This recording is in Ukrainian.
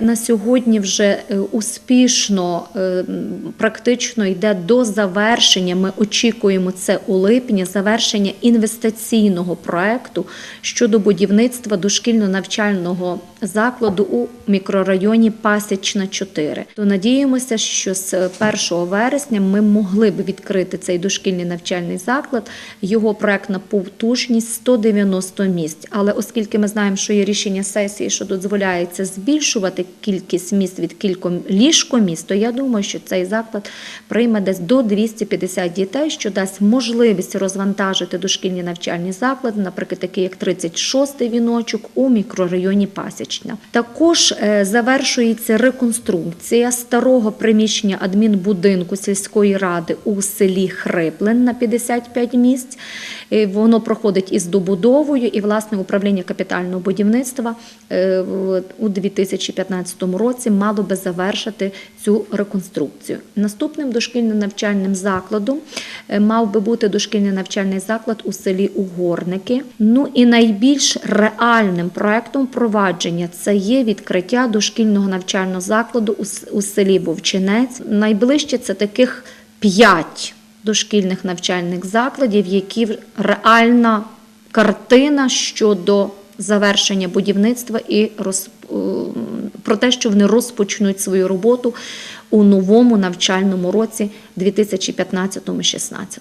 На сьогодні вже е, успішно е, практично йде до завершення. Ми очікуємо це у липні, завершення інвестиційного проекту щодо будівництва дошкільно-навчального закладу у мікрорайоні Пасічна 4. То надіємося, що з 1 вересня ми могли б відкрити цей дошкільний навчальний заклад. Його проектна потужність 190 місць. Але оскільки ми знаємо, що є рішення сесії, що дозволяється збільшувати кількість місць від кільком ліжкомість, то я думаю, що цей заклад прийме десь до 250 дітей, що дасть можливість розвантажити дошкільні навчальні заклади, наприклад, такі як 36-й віночок у мікрорайоні Пасічна. Також е, завершується реконструкція старого приміщення адмінбудинку сільської ради у селі Хриплин на 55 місць. Е, Воно проходить із добудовою, і власне управління капітального будівництва е, у 2015 році мало би завершити цю реконструкцію. Наступним дошкільним навчальним закладом е, мав би бути дошкільний навчальний заклад у селі Угорники. Ну і найбільш реальним проектом впровадження це є відкриття дошкільного навчального закладу у селі Вовчинець. Найближче це таких п'ять дошкільних навчальних закладів, які реальна картина щодо завершення будівництва і роз, про те, що вони розпочнуть свою роботу у новому навчальному році 2015-2016.